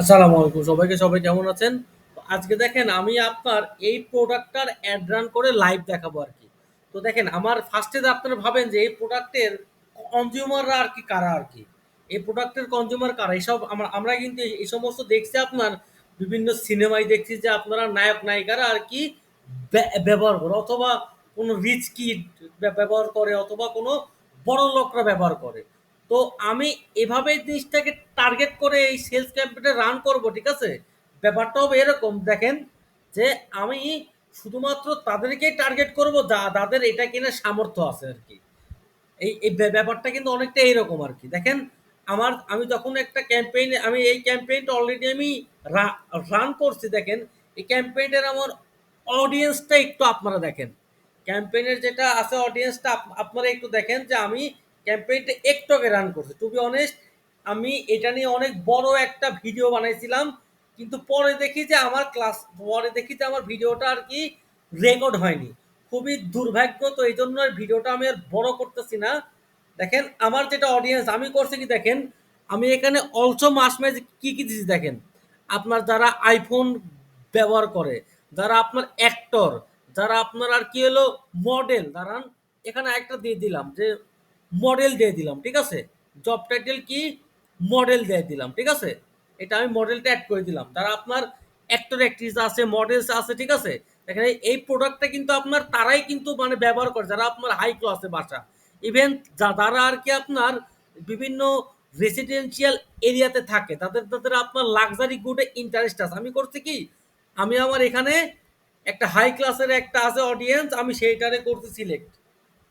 আসসালামু আলাইকুম। সবাইকে, সবাই কেমন আছেন? আজকে দেখেন, আমি আপনার এই প্রোডাক্টটার অ্যাড রান করে লাইভ দেখাবো আর কি। তো দেখেন, আমার ফার্স্টে আপনারা ভাবেন যে এই প্রোডাক্টের কনজিউমাররা আর কি, কারা আর কি? এই প্রোডাক্টের কনজিউমার কারা? এইসব আমরা আমরা কিন্তু এই সমস্ত দেখছি আপনার বিভিন্ন সিনেমায় দেখছি যে আপনারা নায়ক, নায়িকারা আর কি ব্য- ব্যবহার করে, অথবা কোনো রিচ কিড ব্যবহার করে, অথবা কোনো বড় লোকরা ব্যবহার করে। তো আমি এভাবে জিনিসটাকে টার্গেট করে এই সেলস ক্যাম্পেইনটা রান করব, ঠিক আছে? ব্যাপারটা হবে এরকম, দেখেন যে আমি শুধুমাত্র তাদেরকেই টার্গেট করব যা, যাদের এটা কেনার সামর্থ্য আছে আর কি। এই এই ব্যা- ব্যাপারটা কিন্তু অনেকটা এইরকম আর কি। দেখেন, আমার, আমি যখন একটা ক্যাম্পেইন আমি এই ক্যাম্পেইনটা অলরেডি আমি রান করছি, দেখেন, এই ক্যাম্পেইনের আমার অডিয়েন্সটা একটু আপনারা দেখেন। ক্যাম্পেইনের যেটা আছে অডিয়েন্সটা আপনারা একটু দেখেন যে আমি ক্যাম্পেইনটা একটু আগে রান করছে। টু বি অনেস্ট আমি এটা নিয়ে অনেক বড় একটা ভিডিও বানাইছিলাম, কিন্তু পরে দেখি যে আমার ক্লাস পরে দেখি যে আমার ভিডিওটা আর কি রেকর্ড হয়নি। খুবই দুর্ভাগ্য, তো এই জন্য ভিডিওটা আমি আর বড় করতেছি না। দেখেন, আমার যেটা অডিয়েন্স আমি করছি কি দেখেন, আমি এখানে অলসো মাস ম্যাচ কি কি দিচ্ছি দেখেন। আপনার যারা আইফোন ব্যবহার করে, যারা আপনার অ্যাক্টর যারা আপনার আর কি হলো মডেল দাঁড়ান, এখানে একটা দিয়ে দিলাম যে মডেল দিয়ে দিলাম, ঠিক আছে? জব টাইটেল কি? মডেল দিয়ে দিলাম, ঠিক আছে? এটা আমি মডেলটা অ্যাড করে দিলাম। যারা আপনার অ্যাক্টর অ্যাক্ট্রিস আছে মডেলস আছে, ঠিক আছে? এখানে এই প্রোডাক্টটা কিন্তু আপনার, তারাই কিন্তু মানে ব্যবহার করে, যারা আপনার হাই ক্লাসে বাসা। ইভেন যারা আর কি আপনার বিভিন্ন রেসিডেন্সিয়াল এরিয়াতে থাকে, তাদের তাদের আপনার লাক্সারি গুডে ইন্টারেস্ট আছে। আমি করছি কি? আমি আমার এখানে একটা হাই ক্লাসের একটা আছে অডিয়েন্স আমি সেইটারে করতে সিলেক্ট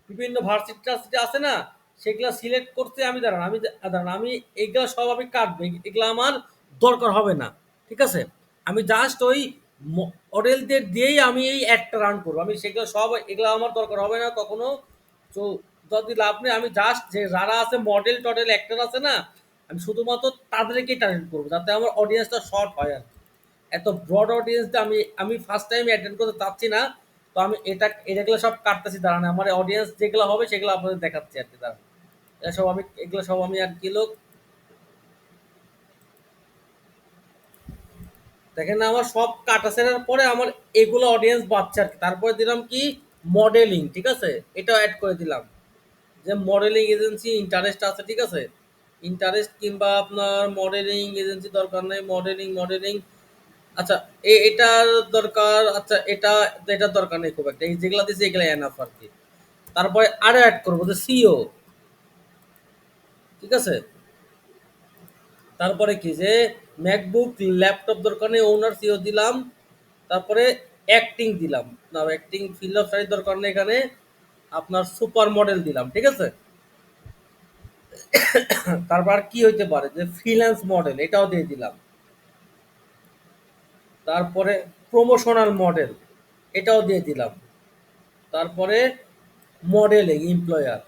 বিভিন্ন ভার্সিটি আছে না, সেগুলা সিলেক্ট করতে আমি, দাঁড়ান আমি দাঁড়ান, আমি এগুলা সব আমি কাটবো, এগুলো আমার দরকার হবে না, ঠিক আছে আমি জাস্ট ওই মডেলদের দিয়েই আমি এই অ্যাডটা রান করব, আমি সেগুলো সব, এগুলো আমার দরকার হবে না কখনো, তো যদি লাভ নেই, আমি জাস্ট যে যারা আছে মডেল টডেল অ্যাক্টর আছে না, আমি শুধুমাত্র তাদেরকেই টার্গেট করব, যাতে আমার অডিয়েন্সটা শর্ট হয় আর। এত ব্রড অডিয়েন্সটা আমি আমি ফার্স্ট টাইম অ্যাটেন্ড করতে চাচ্ছি না তো আমি এটা এগুলো সব কাটতেছি, দাঁড়ান, আমার অডিয়েন্স যেগুলো হবে সেগুলো আপনাদের দেখাচ্ছি আর কি, দাঁড়ান। এটা সব আমি, এগুলো সব আমি আর কি লোক। দেখেন আমার সব কাটা সেরার পরে আমার এগুলো অডিয়েন্স বাচ্চা আর কি। তারপরে দিলাম কি? মডেলিং ঠিক আছে? এটাও অ্যাড করে দিলাম। যে মডেলিং এজেন্সি ইন্টারেস্ট আছে, ঠিক আছে? ইন্টারেস্ট কিংবা আপনার মডেলিং এজেন্সি দরকার নেই মডেলিং মডেলিং আচ্ছা এটার দরকার আচ্ছা এটা, এটার দরকার নেই খুব একটা। এগুলো এনাফ আর কি। তারপরে আরও অ্যাড করব যে সিও ঠিক আছে? তারপরে কি যে ম্যাকবুক ল্যাপটপ দরকার নেই ওনার সিও দিলাম। তারপরে অ্যাক্টিং দিলাম। না অ্যাক্টিং ফিল্ড অফ দরকার নেই এখানে। আপনার সুপার মডেল দিলাম, ঠিক আছে? তারপর কি হইতে পারে যে ফ্রিল্যান্স মডেল এটাও দিয়ে দিলাম। তারপরে প্রমোশনাল মডেল এটাও দিয়ে দিলাম। তারপরে মডেলিং এমপ্লয়ার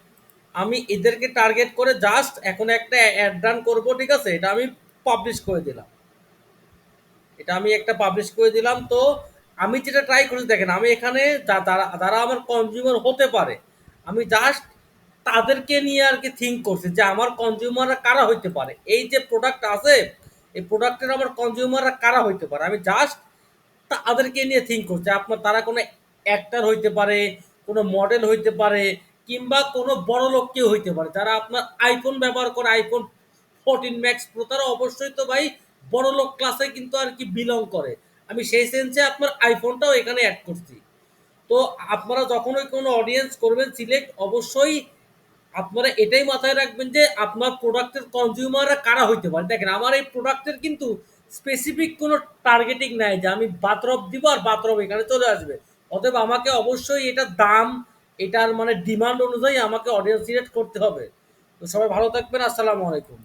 আমি এদেরকে টার্গেট করে জাস্ট এখন একটা অ্যাড রান করব, ঠিক আছে? এটা আমি পাবলিশ করে দিলাম। এটা আমি একটা পাবলিশ করে দিলাম। তো আমি যেটা ট্রাই করি দেখেন, আমি এখানে যারা আমার কনজিউমার হতে পারে, আমি জাস্ট তাদেরকে নিয়ে আর কি থিঙ্ক করছি যে আমার কনজিউমাররা কারা হইতে পারে? এই যে প্রোডাক্ট আছে এই প্রোডাক্টের আমার কনজিউমাররা কারা হইতে পারে? আমি জাস্ট তাদেরকে নিয়ে থিঙ্ক করছি। আপনার তারা কোনো অ্যাক্টার হইতে পারে, কোনো মডেল হইতে পারে, কিংবা কোনো বড় লোক কেউ হইতে পারে। যারা আপনার আইফোন ব্যবহার করে আইফোন ফোরটিন ম্যাক্স প্রো তারা অবশ্যই তো ভাই বড় লোক ক্লাসে কিন্তু আর কি বিলং করে। আমি সেই সেন্সে আপনার আইফোনটাও এখানে অ্যাড করছি। তো আপনারা যখনই কোনো অডিয়েন্স করবেন সিলেক্ট অবশ্যই আপনারা এটাই মাথায় রাখবেন যে আপনার প্রোডাক্টের কনজিউমাররা কারা হইতে পারে? দেখেন, আমার এই প্রোডাক্টের কিন্তু স্পেসিফিক কোনো টার্গেটিং নাই যে আমি বাতরব দিব আর বাতরব এখানে চলে আসবে। অতএব আমাকে অবশ্যই এটার দাম, এটার মানে ডিমান্ড অনুযায়ী আমাকে অডিয়েন্স সিলেক্ট করতে হবে। তো সবাই ভালো থাকবেন, আসসালামু আলাইকুম।